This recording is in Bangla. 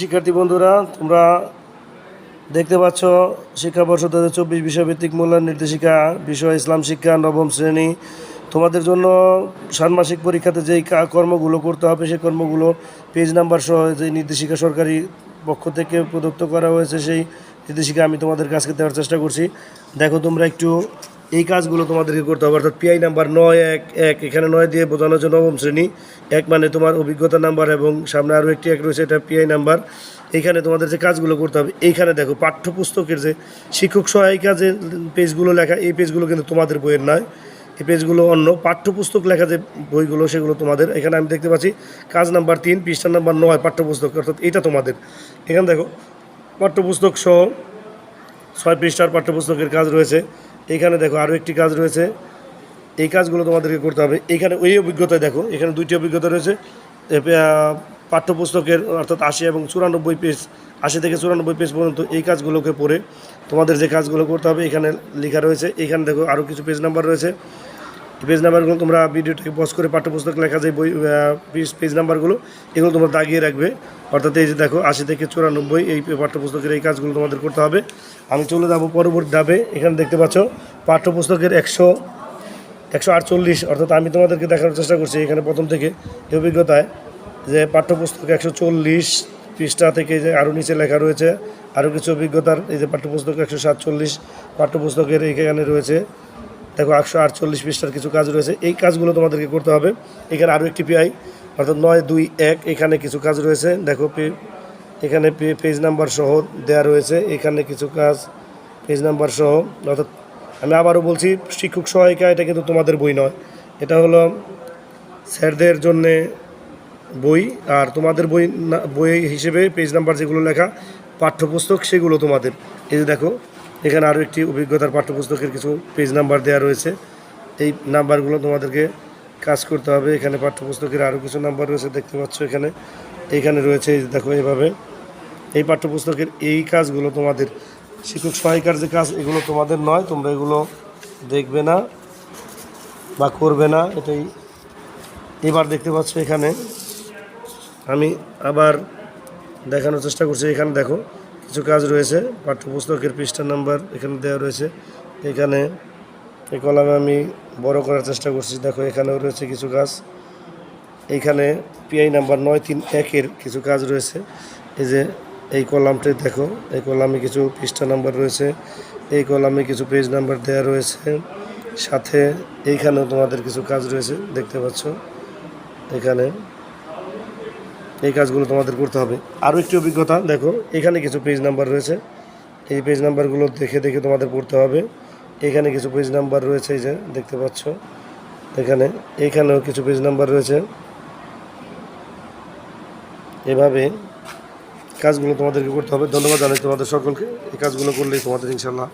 শিক্ষার্থী বন্ধুরা, তোমরা দেখতে পাচ্ছ, শিক্ষাবর্ষ দু হাজার চব্বিশ বিষয়ভিত্তিক মূল্যায়ন নির্দেশিকা, বিষয় ইসলাম শিক্ষা, নবম শ্রেণি। তোমাদের জন্য ষান্মাসিক পরীক্ষাতে যেই কর্মগুলো করতে হবে, সেই কর্মগুলো পেজ নাম্বার সহ যে নির্দেশিকা সরকারি পক্ষ থেকে প্রদত্ত করা হয়েছে, সেই নির্দেশিকা আমি তোমাদের কাছকে দেওয়ার চেষ্টা করছি। দেখো তোমরা একটু এই কাজগুলো তোমাদেরকে করতে হবে। অর্থাৎ পিআই নাম্বার নয় এক এক, এখানে নয় দিয়ে বোঝানো হচ্ছে নবম শ্রেণি। এক মানে তোমার অভিজ্ঞতা নাম্বার এবং সামনে আরও একটি এক রয়েছে, এটা পিআই নাম্বার এইখানে তোমাদের যে কাজগুলো করতে হবে, এইখানে দেখো, পাঠ্যপুস্তকের যে শিক্ষক সহায়িকা যে পেজগুলো লেখা, এই পেজগুলো কিন্তু তোমাদের বইয়ের নয়। এই পেজগুলো অন্য পাঠ্যপুস্তক লেখা যে বইগুলো, সেগুলো তোমাদের। এখানে আমি দেখতে পাচ্ছি, কাজ নাম্বার তিন, পৃষ্ঠা নাম্বার নয়, পাঠ্যপুস্তক। অর্থাৎ এটা তোমাদের। এখানে দেখো, পাঠ্যপুস্তক সহ ছয় পৃষ্ঠার পাঠ্যপুস্তকের কাজ রয়েছে। এখানে দেখো আরও একটি কাজ রয়েছে। এই কাজগুলো তোমাদেরকে করতে হবে। এখানে ওই অভিজ্ঞতায় দেখো, এখানে দুইটি অভিজ্ঞতা রয়েছে। পাঠ্যপুস্তকের অর্থাৎ আশি এবং চুরানব্বই পেজ, আশি থেকে চুরানব্বই পেজ পর্যন্ত এই কাজগুলোকে পড়ে তোমাদের যে কাজগুলো করতে হবে, এখানে লেখা রয়েছে। এখানে দেখো আরও কিছু পেজ নাম্বার রয়েছে। পেজ নাম্বারগুলো তোমরা ভিডিওটাকে পজ করে পাঠ্যপুস্তক লেখা যে বই পেজ পেজ নাম্বারগুলো এগুলো তোমরা দাগিয়ে রাখবে। অর্থাৎ এই যে দেখো, আশি থেকে চুরানব্বই, এই পাঠ্যপুস্তকের এই কাজগুলো তোমাদের করতে হবে। আমি চলে যাব পরবর্তী ধাপে। এখানে দেখতে পাচ্ছ, পাঠ্যপুস্তকের একশো একশো আটচল্লিশ, অর্থাৎ আমি তোমাদেরকে দেখানোর চেষ্টা করছি এখানে প্রথম থেকে। এই অভিজ্ঞতায় যে পাঠ্যপুস্তক একশো চল্লিশ পৃষ্ঠা থেকে যে আরও নিচে লেখা রয়েছে আরও কিছু অভিজ্ঞতার এই যে পাঠ্যপুস্তক একশো সাতচল্লিশ, পাঠ্যপুস্তকের এখানে রয়েছে। দেখো, একশো আটচল্লিশ পৃষ্ঠার কিছু কাজ রয়েছে। এই কাজগুলো তোমাদেরকে করতে হবে। এখানে আরও একটি পিআই অর্থাৎ নয়, দুই, এক, এখানে কিছু কাজ রয়েছে। দেখো এখানে পেজ নাম্বার সহ দেয়া রয়েছে। এখানে কিছু কাজ পেজ নাম্বার সহ, অর্থাৎ আমি আবারও বলছি, শিক্ষক সহায়িকা, এটা কিন্তু তোমাদের বই নয়। এটা হলো স্যারদের জন্যে বই, আর তোমাদের বই বই হিসেবে পেজ নাম্বার যেগুলো লেখা, পাঠ্যপুস্তক সেগুলো তোমাদের। এই যে দেখো এখানে আরও একটি অভিজ্ঞতার পাঠ্যপুস্তকের কিছু পেজ নাম্বার দেওয়া রয়েছে। এই নাম্বারগুলো তোমাদেরকে কাজ করতে হবে। এখানে পাঠ্যপুস্তকের আরও কিছু নাম্বার রয়েছে, দেখতে পাচ্ছ এখানে। এইখানে রয়েছে দেখো এইভাবে এই পাঠ্যপুস্তকের এই কাজগুলো তোমাদের, শিক্ষক সহায়িকার যে কাজ, এগুলো তোমাদের নয়। তোমরা এগুলো দেখবে না বা করবে না, এটাই। এবার দেখতে পাচ্ছ এখানে। আমি আবার দেখানোর চেষ্টা করছি। এখানে দেখো কিছু কাজ রয়েছে, পাঠ্যপুস্তকের পৃষ্ঠা নাম্বার এখানে দেওয়া রয়েছে। এখানে এই কলামে আমি বড় করার চেষ্টা করছি। দেখো, এখানেও রয়েছে কিছু কাজ। এইখানে পিআই নাম্বার নয় তিন একের কিছু কাজ রয়েছে। এই যে এই কলামটি দেখো, এই কলামে কিছু পৃষ্ঠা নাম্বার রয়েছে, এই কলামে কিছু পেজ নাম্বার দেওয়া রয়েছে। সাথে এইখানেও তোমাদের কিছু কাজ রয়েছে, দেখতে পাচ্ছ। এখানে এই কাজগুলো তোমাদের করতে হবে। আরও একটি অভিজ্ঞতা, দেখো, এখানে কিছু পেজ নাম্বার রয়েছে। এই পেজ নাম্বারগুলো দেখে দেখে তোমাদের পড়তে হবে। এখানে কিছু পেজ নাম্বার রয়েছে, এই যে দেখতে পাচ্ছ। এখানে, এখানেও কিছু পেজ নাম্বার রয়েছে। এভাবে কাজগুলো তোমাদেরকে করতে হবে। ধন্যবাদ জানাই তোমাদের সকলকে। এই কাজগুলো করলেই তোমাদের ইনশাল্লাহ